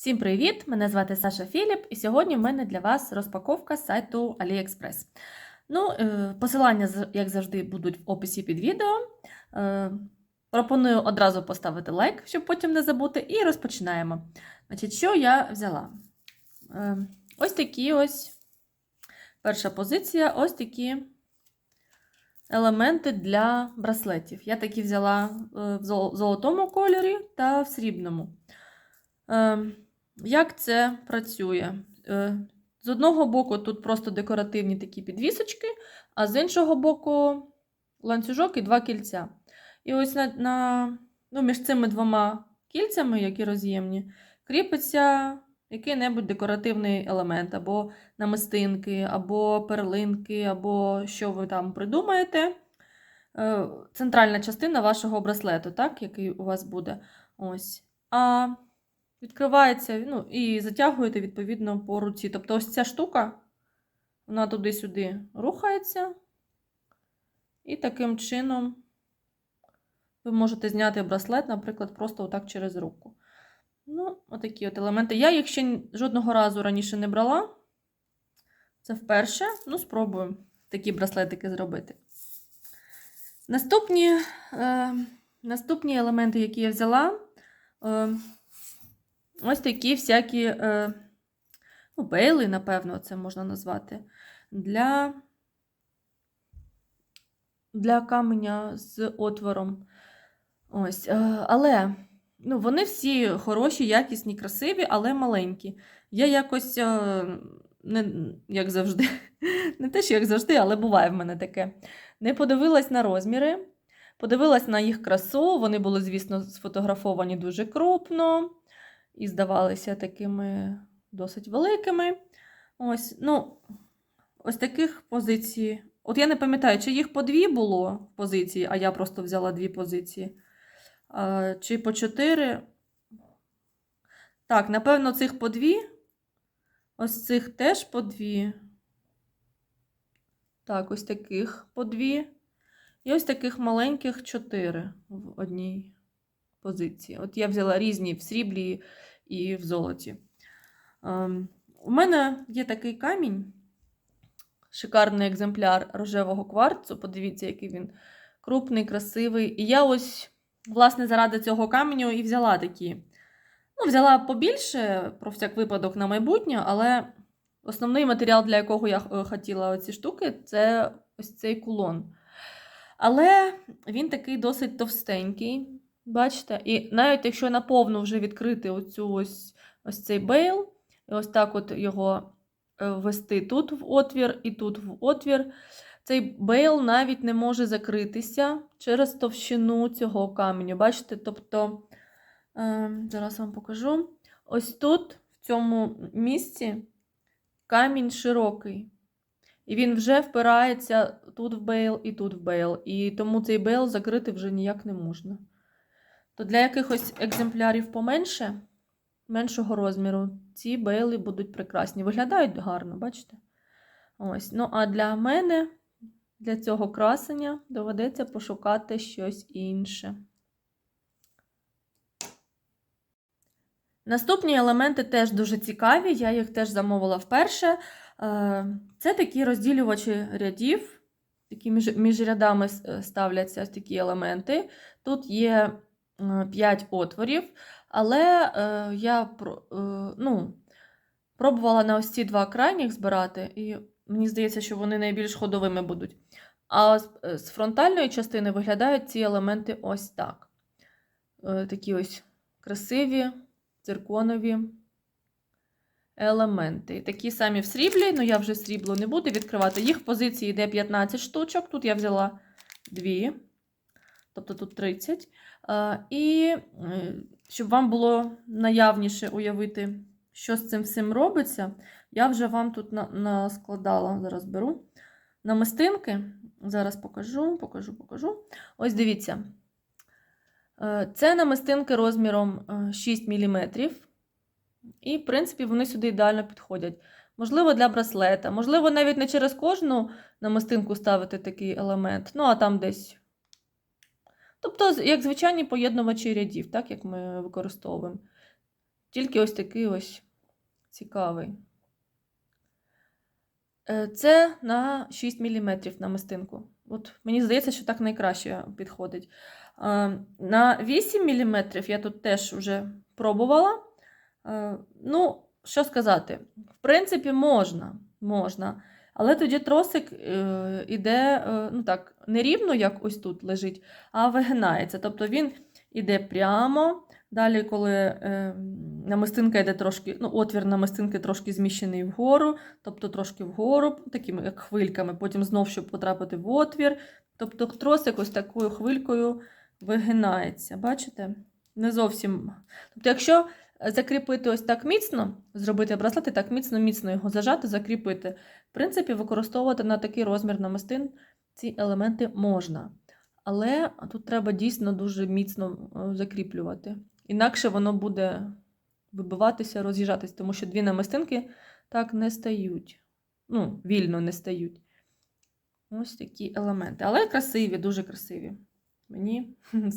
Всім привіт! Мене звати Саша Філіп, і сьогодні в мене для вас розпаковка з сайту AliExpress. Ну, е, посилання, як завжди, будуть в описі під відео. Е, Пропоную одразу поставити лайк, щоб потім не забути, і розпочинаємо. Значить, що я взяла? Е, Ось такі ось перша позиція, ось такі елементи для браслетів. Я такі взяла в золотому кольорі та в срібному. Як це працює? Е, З одного боку, тут просто декоративні такі підвісочки, а з іншого боку, ланцюжок і два кільця. І ось на, на, ну, між цими двома кільцями, які роз'ємні, кріпиться який-небудь декоративний елемент, або намистинки, або перлинки, або що ви там придумаєте. Е, Центральна частина вашого браслету, так, який у вас буде. Ось. А відкривається ну, і затягуєте відповідно по руці. Тобто ось ця штука, вона туди-сюди рухається. І таким чином ви можете зняти браслет, наприклад, просто отак через руку. Ну, отакі от елементи. Я їх ще жодного разу раніше не брала. Це вперше. Ну, спробую такі браслетики зробити. Наступні, е, наступні елементи, які я взяла, е, ось такі всякі е, ну, бейли, напевно, це можна назвати. Для, для каменя з отвором. Ось, е, але ну, вони всі хороші, якісні, красиві, але маленькі. Я якось, е, не, як завжди, не те, що як завжди, але буває в мене таке. Не подивилась на розміри, подивилась на їх красу. Вони були, звісно, сфотографовані дуже крупно і здавалися такими досить великими. Ось, ну, ось таких позицій. От я не пам'ятаю, чи їх по дві було позиції, а я просто взяла дві позиції. А, чи по чотири. Так, напевно, цих по дві. Ось цих теж по дві. Так, ось таких по дві. І ось таких маленьких чотири в одній позиції. От я взяла різні в сріблі і в золоті. Ем, у мене є такий камінь, шикарний екземпляр рожевого кварцу. Подивіться, який він крупний, красивий. І я ось, власне, заради цього каменю і взяла такі. Ну, взяла побільше, про всяк випадок на майбутнє, але основний матеріал, для якого я е, хотіла ці штуки, це ось цей кулон. Але він такий досить товстенький. Бачите? І навіть якщо наповну вже відкрити оцю ось, ось цей бейл, і ось так от його е, ввести тут в отвір і тут в отвір, цей бейл навіть не може закритися через товщину цього каменю. Бачите? Тобто, е, зараз вам покажу. Ось тут, в цьому місці, камінь широкий. І він вже впирається тут в бейл і тут в бейл. І тому цей бейл закрити вже ніяк не можна. То для якихось екземплярів поменше, меншого розміру, ці бейли будуть прекрасні. Виглядають гарно, бачите? Ось. Ну, а для мене, для цього красення, доведеться пошукати щось інше. Наступні елементи теж дуже цікаві, я їх теж замовила вперше. Е, Це такі розділювачі рядів, такі між, між рядами е, ставляться такі елементи. Тут є 5 отворів, але е, я е, ну, пробувала на ось ці два крайніх збирати, і мені здається, що вони найбільш ходовими будуть. А з, е, фронтальної частини виглядають ці елементи ось так. Е, Такі ось красиві, цирконові елементи. Такі самі в сріблі, ну я вже срібло не буду відкривати. Їх в позиції йде 15 штучок. Тут я взяла 2, тобто тут 30. Е, І е, щоб вам було наявніше уявити, що з цим всім робиться, я вже вам тут наскладала, зараз беру намистинки. Зараз покажу, покажу, покажу. Ось дивіться. Е, Це намистинки розміром е, 6 мм. І, в принципі, вони сюди ідеально підходять. Можливо, для браслета, можливо, навіть не через кожну намистинку ставити такий елемент, ну а там десь. Тобто, як звичайні поєднувачі рядів, так як ми використовуємо. Тільки ось такий ось цікавий. Е, Це на 6 мм намистинку. От мені здається, що так найкраще підходить. Е, На 8 мм я тут теж вже пробувала. Е, Ну, що сказати? В принципі, можна. можна. Але тоді тросик е, іде е, ну так, не рівно, як ось тут лежить, а вигинається. Тобто він іде прямо. Далі, коли е, намистинка йде трошки, ну, отвір намистинки трошки зміщений вгору, тобто трошки вгору, такими як хвильками, потім знов, щоб потрапити в отвір. Тобто тросик ось такою хвилькою вигинається. Бачите? Не зовсім. Тобто, якщо закріпити ось так міцно, зробити браслет і так міцно-міцно його зажати, закріпити, в принципі, використовувати на такий розмір намистин ці елементи можна. Але тут треба дійсно дуже міцно е, закріплювати. Інакше воно буде вибиватися, роз'їжджатись, тому що дві намистинки так не стають. Ну, вільно не стають. Ось такі елементи. Але красиві, дуже красиві. Мені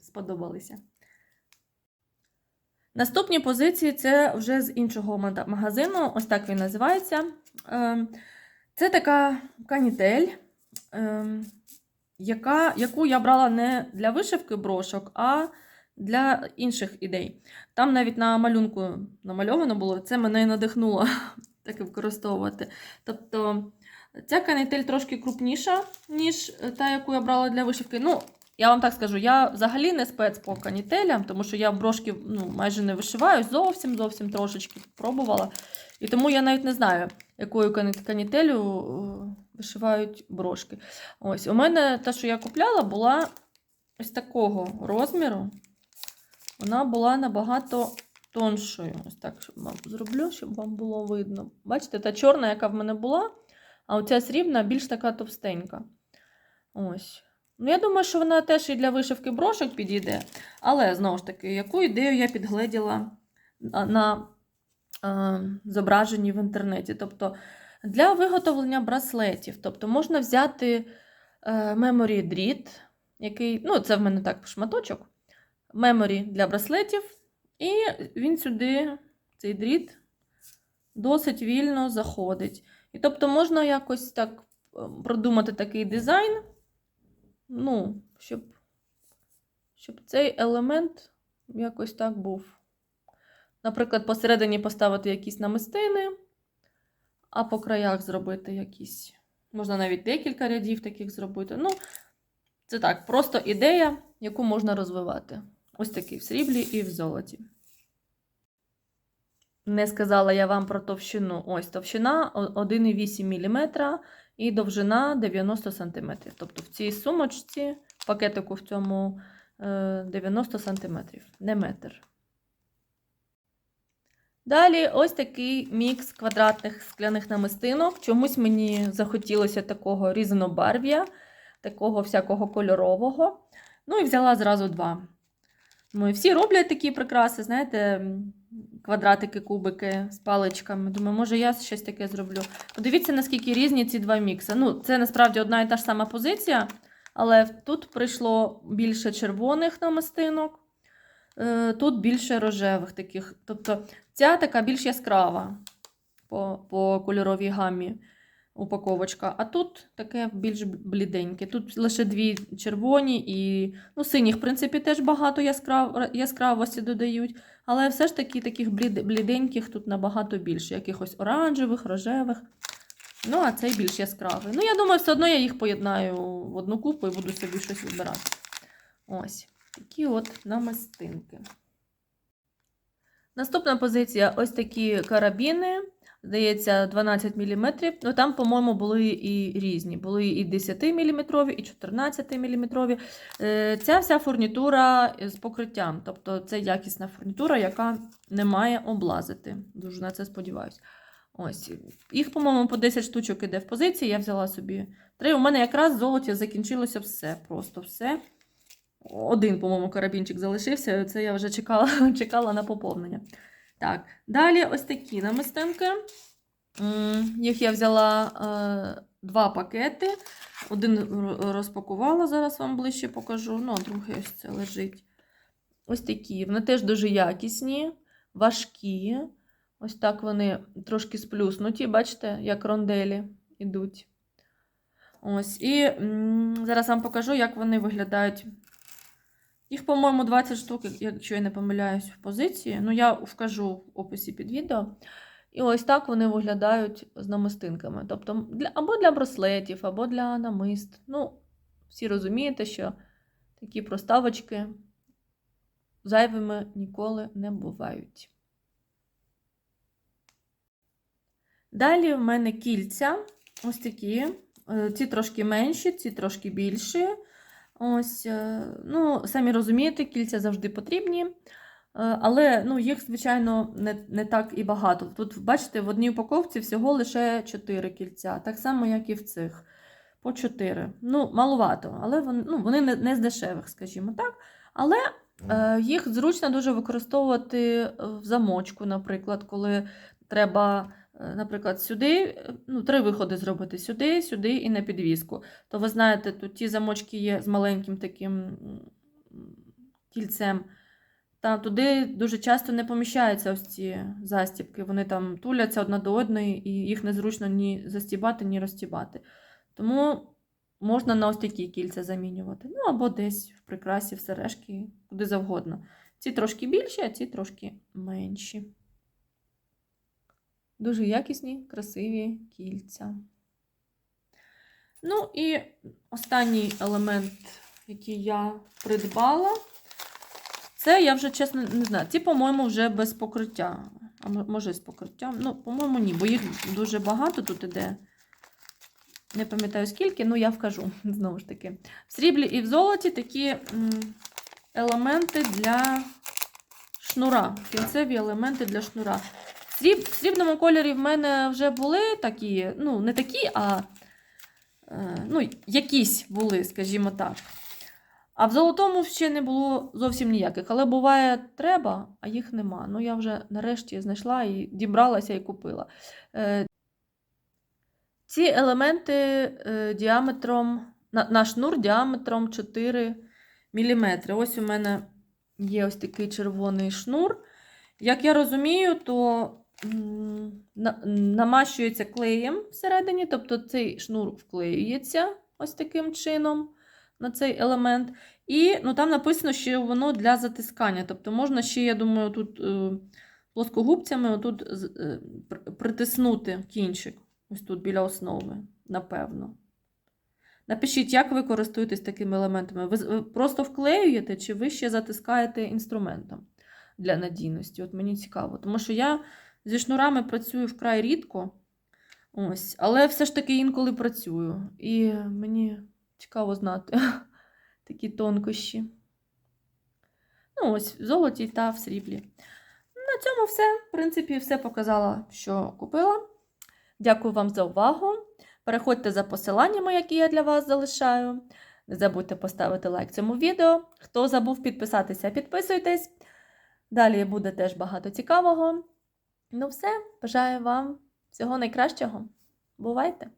сподобалися. Наступні позиції це вже з іншого магазину. Ось так він називається. Ем, Це така канітель, ем, яка, яку я брала не для вишивки брошок, а для інших ідей. Там навіть на малюнку намальовано було, це мене і надихнуло таке використовувати. Тобто ця канітель трошки крупніша, ніж та, яку я брала для вишивки. Ну, я вам так скажу, я взагалі не спец по канітелям, тому що я брошки ну, майже не вишиваю, зовсім зовсім трошечки пробувала. І тому я навіть не знаю, якою кані- канітелю е, вишивають брошки. Ось, у мене те, що я купляла, була ось такого розміру. Вона була набагато тоншою. Ось так щоб вам зроблю, щоб вам було видно. Бачите, та чорна, яка в мене була, а оця срібна більш така товстенька. Ось. Ну, я думаю, що вона теж і для вишивки брошок підійде. Але, знову ж таки, яку ідею я підгледіла на, е, зображенні в інтернеті. Тобто для виготовлення браслетів. Тобто можна взяти меморі дріт, який, ну, це в мене так шматочок, меморі для браслетів, і він сюди, цей дріт, досить вільно заходить. І тобто можна якось так е, продумати такий дизайн, ну, щоб, щоб цей елемент якось так був. Наприклад, посередині поставити якісь намистини, а по краях зробити якісь. Можна навіть декілька рядів таких зробити. Ну, це так, просто ідея, яку можна розвивати. Ось такий в сріблі і в золоті. Не сказала я вам про товщину. Ось товщина 1,8 мм і довжина 90 см. Тобто в цій сумочці, пакетику в цьому е, 90 см, не метр. Далі ось такий мікс квадратних скляних намистинок. Чомусь мені захотілося такого різнобарв'я, такого всякого кольорового. Ну і взяла зразу два. Ми всі роблять такі прикраси, знаєте, квадратики, кубики з паличками. Думаю, може, я щось таке зроблю. Подивіться, наскільки різні ці два мікси. Ну, це насправді одна і та ж сама позиція, але тут прийшло більше червоних намистинок, е, тут більше рожевих таких. Тобто ця така більш яскрава по, по кольоровій гамі упаковочка, а тут таке більш бліденьке. Тут лише дві червоні і ну, синіх, в принципі, теж багато яскрав, яскравості додають, але все ж таки таких блід, бліденьких тут набагато більше, якихось оранжевих, рожевих. Ну, а цей більш яскравий. Ну, я думаю, все одно я їх поєднаю в одну купу і буду собі щось вибирати. Ось такі от намистинки. Наступна позиція ось такі карабіни. Здається, 12 мм. Ну, там, по-моєму, були і різні. Були і 10 мм, і 14 мм. Ця вся фурнітура з покриттям. Тобто це якісна фурнітура, яка не має облазити. Дуже на це сподіваюся. Ось. Їх, по-моєму, по 10 штучок іде в позиції. Я взяла собі три. У мене якраз золоті закінчилося все. Просто все. Один, по-моєму, карабінчик залишився. Це я вже чекала, чекала на поповнення. Так, далі ось такі намистинки. Їх я взяла е, два пакети. Один розпакувала, зараз вам ближче покажу. Ну, а другий ось це лежить. Ось такі. Вони теж дуже якісні. важкі. Ось так вони трошки сплюснуті, бачите, як ронделі йдуть. Ось. І зараз вам покажу, як вони виглядають. Їх, по-моєму, 20 штук, якщо я не помиляюсь, в позиції. Ну, я вкажу в описі під відео. І ось так вони виглядають з намистинками. Тобто, для, або для браслетів, або для намист. Ну, всі розумієте, що такі проставочки зайвими ніколи не бувають. Далі в мене кільця ось такі. Е, Ці трошки менші, ці трошки більші. Ось, е, ну, самі розумієте, кільця завжди потрібні. Е, Але ну, їх, звичайно, не, не так і багато. Тут, бачите, в одній упаковці всього лише 4 кільця, так само, як і в цих. По 4. Ну, маловато, але вони, ну, вони не, не з дешевих, скажімо так. Але е, їх зручно дуже використовувати в замочку, наприклад, коли треба, наприклад, сюди, е, ну, три виходи зробити сюди, сюди і на підвіску. То ви знаєте, тут ті замочки є з маленьким таким кільцем. Та туди дуже часто не поміщаються ось ці застібки. Вони там туляться одна до одної, і їх незручно ні застібати, ні розтібати. Тому можна на ось такі кільця замінювати. Ну або десь в прикрасі, в сережки, куди завгодно. Ці трошки більші, а ці трошки менші. Дуже якісні, красиві кільця. Ну і останній елемент, який я придбала. Це я вже чесно не знаю. Ці, по-моєму, вже без покриття. А може з покриттям. Ну, по-моєму, ні, бо їх дуже багато тут іде. Не пам'ятаю скільки, ну я вкажу знову ж таки. В сріблі і в золоті такі елементи для шнура. Кінцеві елементи для шнура. Сріб, в срібному кольорі в мене вже були такі, ну, не такі, а е, ну, якісь були, скажімо так. А в золотому ще не було зовсім ніяких. Але буває, треба, а їх нема. Ну, я вже нарешті знайшла і дібралася і купила. Е, ці елементи е, діаметром, на, на шнур діаметром 4 мм. Ось у мене є ось такий червоний шнур. Як я розумію, то намащується клеєм всередині, тобто цей шнур вклеюється ось таким чином на цей елемент. І ну, там написано, що воно для затискання. Тобто можна ще, я думаю, тут е, плоскогубцями отут, е, притиснути кінчик. Ось тут біля основи, напевно. Напишіть, як ви користуєтесь такими елементами. Ви, просто вклеюєте, чи ви ще затискаєте інструментом для надійності? От мені цікаво. Тому що я зі шнурами працюю вкрай рідко. Ось, але все ж таки інколи працюю. І мені цікаво знати такі тонкощі. Ну, ось, в золоті та в сріблі. На цьому все. В принципі, все показала, що купила. Дякую вам за увагу. Переходьте за посиланнями, які я для вас залишаю. Не забудьте поставити лайк цьому відео. Хто забув підписатися, підписуйтесь. Далі буде теж багато цікавого. Ну, все, бажаю вам всього найкращого. Бувайте!